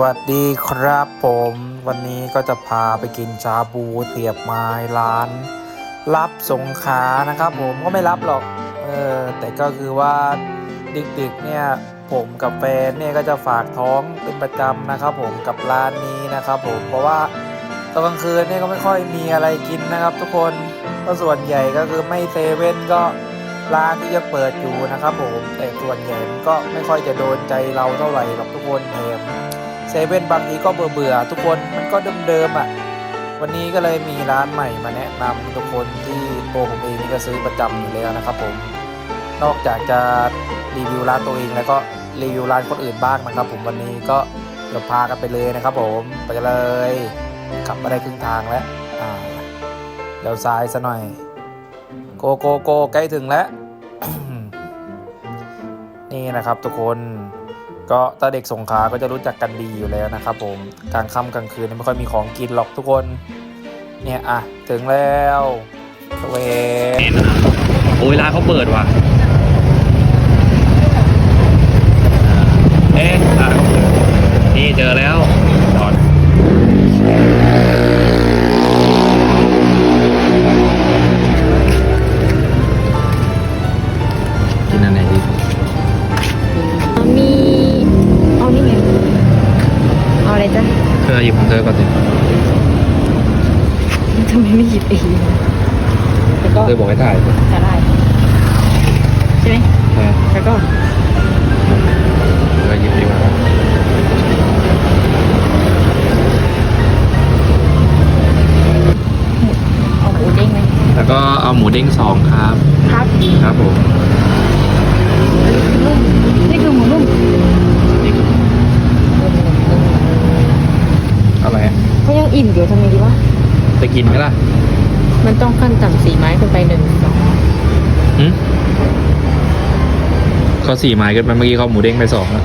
วัสดีครับผม วันนี้ก็จะพาไปกินชาบูเสียบไม้ร้าน รับสงขานะครับผมก็ไม่รับหรอกเออแต่ก็คือว่าดึกๆเนี่ยผมกับแฟนเนี่ยก็จะฝากท้องเป็นประจำนะครับผมกับร้านนี้นะครับผมเพราะว่าตอนกลางคืนเนี่ยก็ไม่ค่อยมีอะไรกินนะครับทุกคนก็ส่วนใหญ่ก็คือไม่เซเว่นก็ร้านที่จะเปิดอยู่นะครับผมแต่ส่วนใหญ่มันก็ไม่ค่อยจะโดนใจเราเท่าไหร่หรอกทุกคนแถม เซเว่นบางทีก็เบื่อเบื่อทุกคนมันก็เดิมๆอะ วันนี้ก็เลยมีร้านใหม่มาแนะนำทุกคนที่ตัวผมเองนี่ก็ซื้อประจำอยู่แล้วนะครับผม นอกจากจะรีวิวร้านตัวเองแล้วก็รีวิวร้านคนอื่นบ้างนะครับ ผมวันนี้ก็เดี๋ยวพากันไปเลยนะครับ ผมไปเลยขับมาได้ครึ่งทางแล้วอ่าเดี๋ยวซ้ายซะหน่อย โกโกโกใกล้ถึงแล้วนี่นะครับทุกคน ก็ถ้าเด็กสงขาก็จะรู้จักกันดีอยู่แล้วนะครับผมกลางค่ำกลางคืนไม่ค่อยมีของกินหรอกทุกคน เนี่ยอะถึงแล้วเวโอ้ยร้านเขาเปิดว่ะ จ๊ะเธอหยิบของเธอก่อนสิทำไมไม่หยิบเองแล้วก็เธอบอกให้ถ่ายจะได้ใช่ไหมเออแล้วก็เธอหยิบดีกว่าเอาหมูเด้งไหมแล้วก็เอาหมูเด้งสองครับ ครับ ครับผมนุ่มนี่คือหมูนุ่ม เอาอะไรอะ เขายัง อิ่มอยู่ทำไงดีวะ จะกินไหมล่ะมันต้องขั้นต่ำสี่ไม้ขึ้นไปหนึ่งสองหืมเขาสี่ไม้กันไปเมื่อกี้เขาหมูเด้งไปสองแล้ว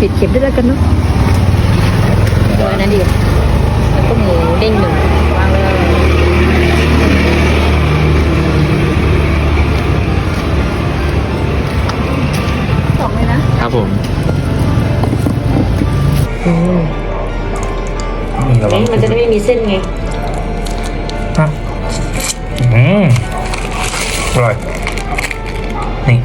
ปิดเข็มด้วยแล้วกันเนาะเออนั่นดีแล้วก็หมูเด้งหนึ่งวางเลยสองเลยนะ ครับผม มันจะได้ไม่มีเส้นไงอืมอร่อย นี่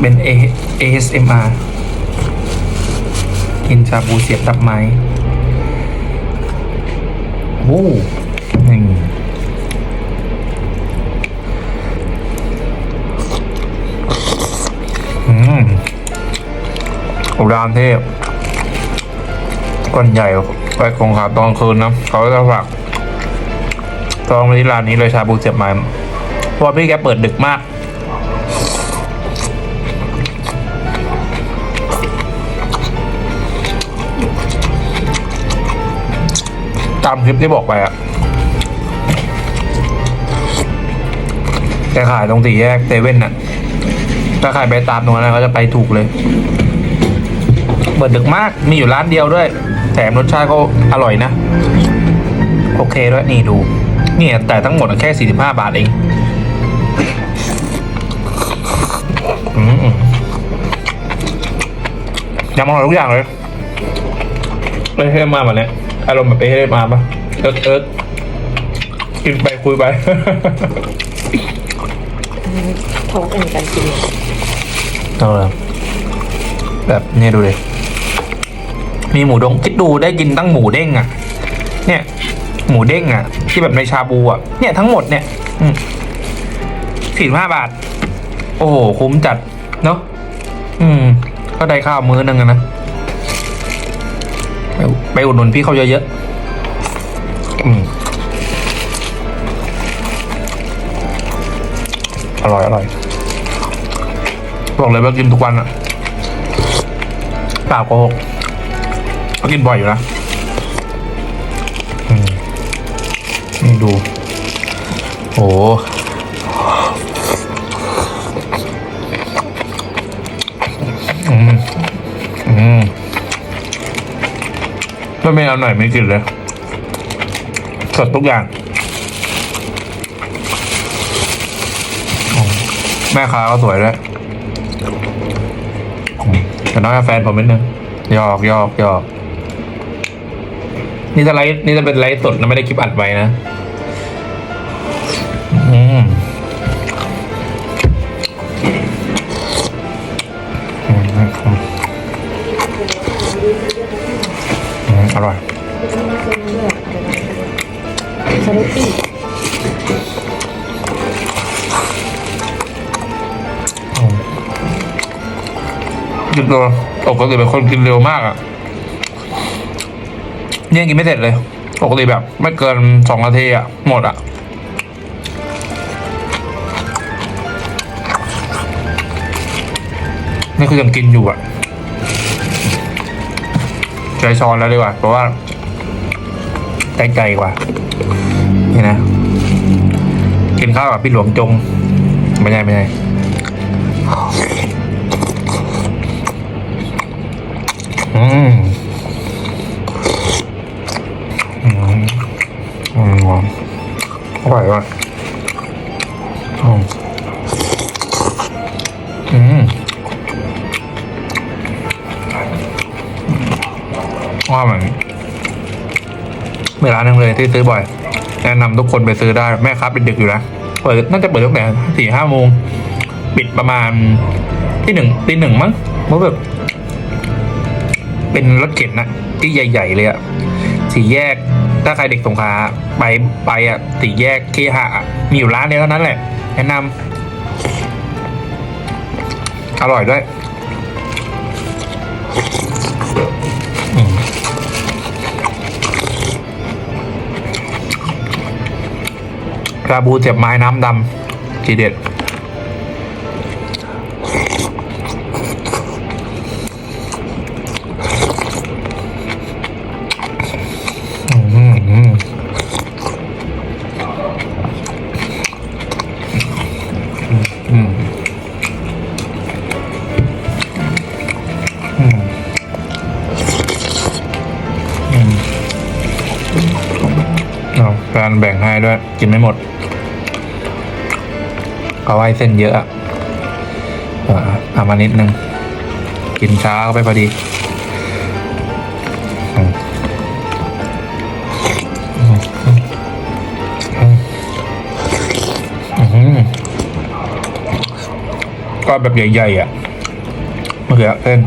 เป็น A ASMR กินชาบูเสียบตับไม้ โอ้นี่อืมอ้รามเทพก้อนใหญ่ไปคงขาตอนคืนนะเขาจะฝากตองมาที่ร้านนี้เลยชาบูเสียบไม้เพราะพี่แกเปิดดึกมาก ตามคลิปที่บอกไปอะแกขายตรงสี่แยกเซเว่นน่ะ ถ้าใครไปตามตรงนั้นก็จะไปถูกเลย เปิดดึกมาก มีอยู่ร้านเดียวด้วย แถมรสชาติก็อร่อยนะ โอเคด้วยนี่ดู เนี่ย แต่ทั้งหมดแค่ 45 บาทเองยำอร่อยทุกอย่างเลยเอ้ยให้มาแบบนี้ อารมณ์แบบเอ้ให้มาปะเอิร์กเอิร์กกินไปคุยไป ท้องเป็นการกินเอาละแบบเนี่ยดูเลยมีหมูดงคิดดูได้กินตั้งหมูเด้งอะ เนี่ย หมูเด้งอะ ที่แบบในชาบูอะ เนี่ยทั้งหมดเนี่ยสี่ห้าบาท โอ้โหคุ้มจัด เนาะอืม ก็ได้ข้าวมื้อนึงอะนะ ไปอุดหนุนพี่เขาเยอะๆอืมอร่อยอร่อยบอกเลยว่ากินทุกวันอะเปล่าโกหกก็กินบ่อยอยู่นะนี่ดู โอ้ ถ้าไม่เอาหน่อยไม่กินเลย สดทุกอย่าง แม่ค้าก็สวยด้วยแต่น้อยแฟนผมนิดนึงหยอกหยอกหยอกนี่จะไลฟ์นี่จะเป็นไลฟ์สดนะไม่ได้คลิปอัดไว้นะ กินตัวปกติเป็นคนกินเร็วมากอะ่ะเนี่ยกินไม่เสร็จเลยปกติแบบ ไม่เกินสองนาทีอะ่ะหมดอะ่ะนี่คือยังกินอยู่อะ่ะใช้ช้อนแล้วดีกว่า เพราะว่าใจใจกว่า นี่นะ กินข้าวกับพี่หลวงจง ไม่ใช่ไม่ใช่ อืมอืมอืมอร่อยว่ะอืมอืมว่าเหมือนมีร้านหนึงเลยที่ซื้อบ่อย แนะนำทุกคนไปซื้อได้แม่ค้าเป็นดึกอยู่นะเปิดน่าจะเปิดตั้งแต่สี่ห้าโมง ปิดประมาณที่หนึ่งตีหนึ่งมั้งเพราะแบบ เป็นรถเข็นนะที่ใหญ่ ๆ เลยอะสี่แยกถ้าใครเด็กสงขลาไปไปอะสี่แยกเคหะมีอยู่ร้านเดียวเท่านั้นแหละ แนะนำอร่อยด้วยระบูเจ็บไม้น้ำดำทีเด็ด เอาแฟนแบ่งให้ด้วย กินไม่หมดเขาไว้เส้นเยอะอะเอามานิดนึง กินช้าเข้าไปพอดีก็แบบใหญ่ๆอะมะเขือเส้น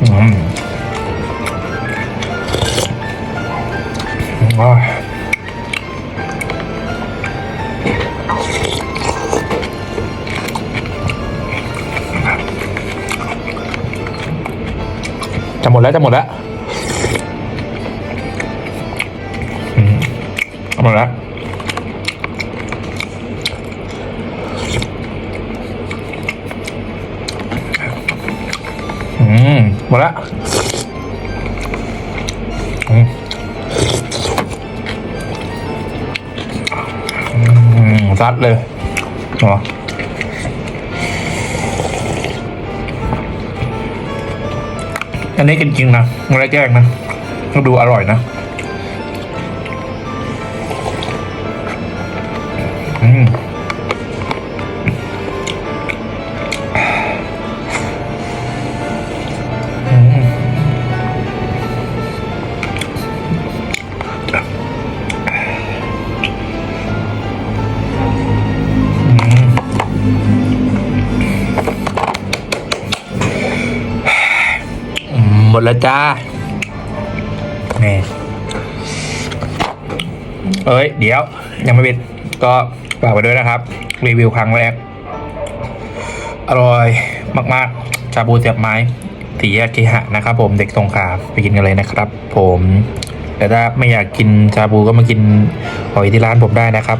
อืมอ จะหมดแล้วจะหมดแล้วหมดแล้วอืมหมดละอืมอืมซัดเลยเหรอ อันนี้กินจริงนะไม่ได้แกล้งนะก็ดูอร่อยนะ แล้วจ้านี่เอ้ย เดี๋ยว ยังไม่ปิด ก็ฝากไปด้วยนะครับ รีวิวครั้งแรก อร่อยมากๆ ชาบูเสียบไม้สีแยกเคหะนะครับผมเด็กสงขาไปกินกันเลยนะครับ ผม แต่ถ้าไม่อยากกินชาบูก็มากินหอยที่ร้านผมได้นะครับ